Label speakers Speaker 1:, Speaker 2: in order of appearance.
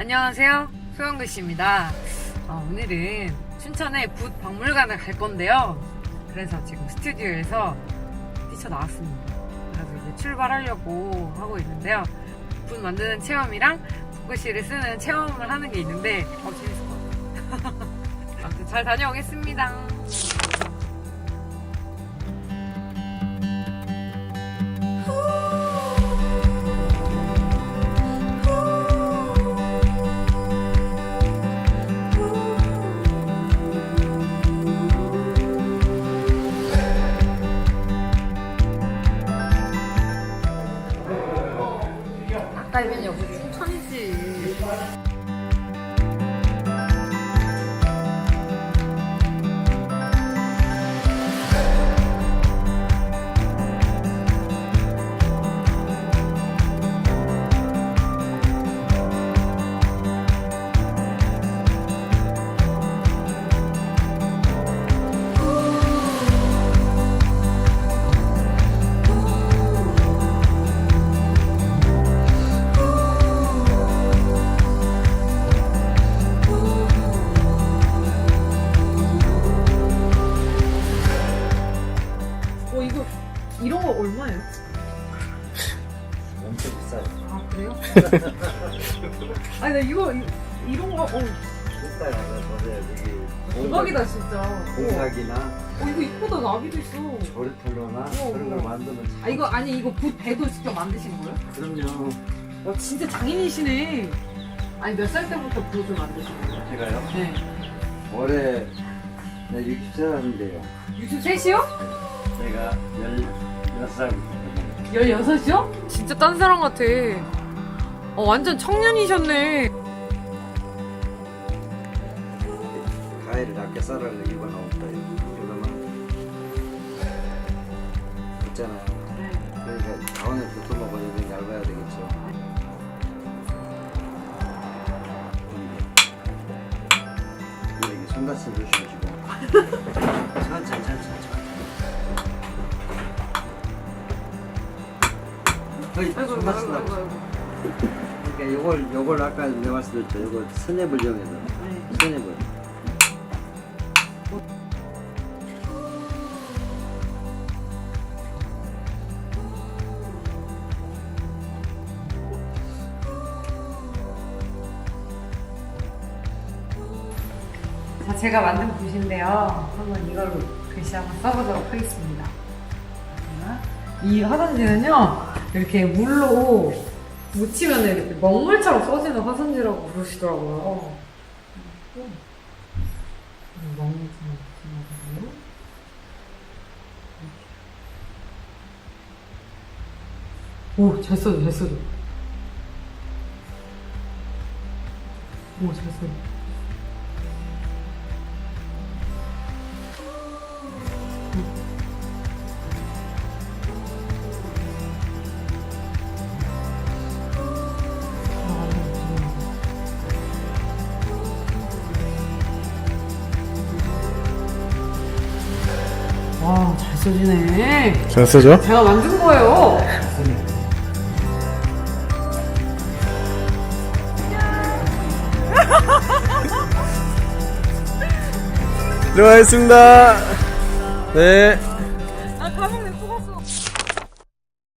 Speaker 1: 안녕하세요. 소영글 씨입니다. 어, 오늘은 춘천의 붓 박물관을 갈 건데요. 그래서 지금 스튜디오에서 뛰쳐 나왔습니다. 그래서 이제 출발하려고 하고 있는데요. 붓 만드는 체험이랑 붓글씨를 쓰는 체험을 하는 게 있는데 어, 재밌을 것 같아요. 아무튼 잘 다녀오겠습니다. 닭갈비는 역시
Speaker 2: 엄청 비싸요.
Speaker 1: 아 그래요? 아니 나 이거 이, 이런 거 어,
Speaker 2: 비싸요. 저는 여기
Speaker 1: 대박이다 진짜. 어,
Speaker 2: 공사기나
Speaker 1: 어 이거 이쁘다 나비도 있어.
Speaker 2: 조리털로나
Speaker 1: 어,
Speaker 2: 그런 걸
Speaker 1: 어.
Speaker 2: 만들면
Speaker 1: 아 이거 아니 이거 붓 배도 직접 만드신 거예요?
Speaker 2: 그럼요.
Speaker 1: 와 진짜 장인이시네. 아니 몇 살 때부터 붓을 만드신 거예요?
Speaker 2: 제가요.
Speaker 1: 네.
Speaker 2: 올해 나 60살 인데요.
Speaker 1: 63이요?
Speaker 2: 제가 16살부터
Speaker 1: 16이요? 진짜 딴 사람 같아. 어 완전 청년이셨네.
Speaker 2: 작게 썰어서 이거 나온다. 이거만 있잖아요. 그러니까 가운데 붙어 먹어야 되는 얇아야 되겠죠. 이렇게 손 다치면 조심하시고 천천히 천천히 거의
Speaker 1: 아이고
Speaker 2: 손
Speaker 1: 아이고
Speaker 2: 다친다고
Speaker 1: 아이고 아이고.
Speaker 2: 그러니까 요걸 요걸 아까 내가 말씀드렸죠 요거 스냅을 이용해서
Speaker 1: 네.
Speaker 2: 스냅을
Speaker 1: 자, 제가 만든 붓인데요. 한번 이걸로 글씨 한번 써보도록 하겠습니다. 자, 이 화산지는요, 이렇게 물로 묻히면 이렇게 먹물처럼 써지는 화산지라고 그러시더라고요. 음, 먹물처럼 묻혀가지고. 오, 잘 써줘, 잘 써줘. 오, 잘 써줘. 와, 잘 써지네.
Speaker 3: 잘 쓰죠?
Speaker 1: 제가 만든 거예요.
Speaker 3: 들어가겠습니다. 네.